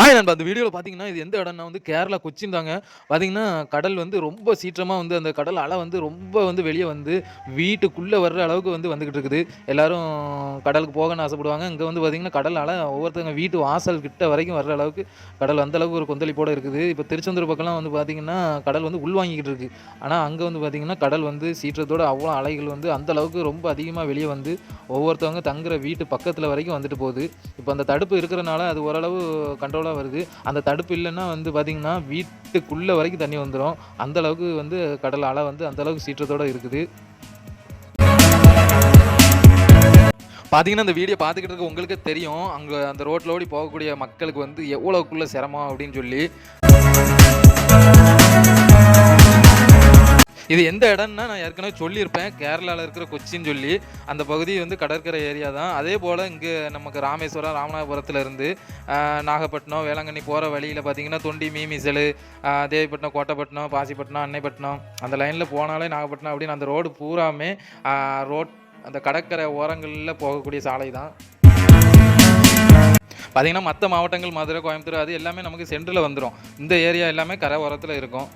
ஆய் நண்பா அந்த வீடியோவில் பார்த்தீங்கன்னா இது எந்த இடம்னா வந்து கேரளா கொச்சின் தாங்க பார்த்தீங்கன்னா கடல் வந்து ரொம்ப சீற்றமாக வந்து அந்த கடல் அலை வந்து ரொம்ப வந்து வெளியே வந்து வீட்டுக்குள்ளே வர்ற அளவுக்கு வந்து வந்துக்கிட்டு இருக்குது. எல்லாரும் கடலுக்கு போகணும்னு ஆசைப்படுவாங்க. இங்கே வந்து பார்த்தீங்கன்னா கடல் அலை ஒவ்வொருத்தவங்க வீட்டு வாசல் கிட்ட வரைக்கும் வர்ற அளவுக்கு கடல் அந்த அளவுக்கு ஒரு கொந்தளிப்போடு இருக்குது. இப்போ திருச்செந்தூர் பக்கம்லாம் வந்து பார்த்தீங்கன்னா கடல் வந்து உள்வாங்கிக்கிட்டு இருக்குது ஆனால் அங்கே வந்து பார்த்தீங்கன்னா கடல் வந்து சீற்றத்தோட அவ்வளோ அலைகள் வந்து அந்த அளவுக்கு ரொம்ப அதிகமாக வெளியே வந்து ஒவ்வொருத்தவங்க தங்குற வீட்டு பக்கத்தில் வரைக்கும் வந்துட்டு போகுது. இப்போ அந்த தடுப்பு இருக்கிறனால அது ஓரளவு கண்ட்ரோல் கண்ட்ரோலாக வருது. அந்த தடுப்பு இல்லைன்னா வந்து பார்த்திங்கன்னா வீட்டுக்குள்ளே வரைக்கும் தண்ணி வந்துடும் அந்த அளவுக்கு வந்து கடல் அலை வந்து அந்தளவுக்கு சீற்றத்தோடு இருக்குது. பார்த்தீங்கன்னா அந்த வீடியோ பார்த்துக்கிட்டு இருக்க உங்களுக்கே தெரியும். அங்கே அந்த ரோட்டில் ஓடி போகக்கூடிய மக்களுக்கு வந்து எவ்வளோக்குள்ள சிரமம் அப்படின்னு சொல்லி. இது எந்த இடம்னா நான் ஏற்கனவே சொல்லியிருப்பேன். கேரளாவில் இருக்கிற கொச்சின்னு சொல்லி அந்த பகுதி வந்து கடற்கரை ஏரியா தான். அதே போல் இங்கே நமக்கு ராமேஸ்வரம் ராமநாதபுரத்தில் இருந்து நாகப்பட்டினம் வேளாங்கண்ணி போகிற வழியில் பார்த்தீங்கன்னா தொண்டி மீமிசல் தேவிப்பட்டினம் கோட்டைப்பட்டினம் பாசிப்பட்டினம் அன்னைப்பட்டினம் அந்த லைனில் போனாலே நாகப்பட்டினம் அப்படின்னு அந்த ரோடு பூராமே ரோட் அந்த கடற்கரை ஓரங்களில் போகக்கூடிய சாலை தான். பார்த்தீங்கன்னா மற்ற மாவட்டங்கள் மதுரை கோயம்புத்தூர் அது எல்லாமே நமக்கு சென்டரில் வந்துடும் இந்த ஏரியா எல்லாமே கரை ஓரத்தில் இருக்கும்.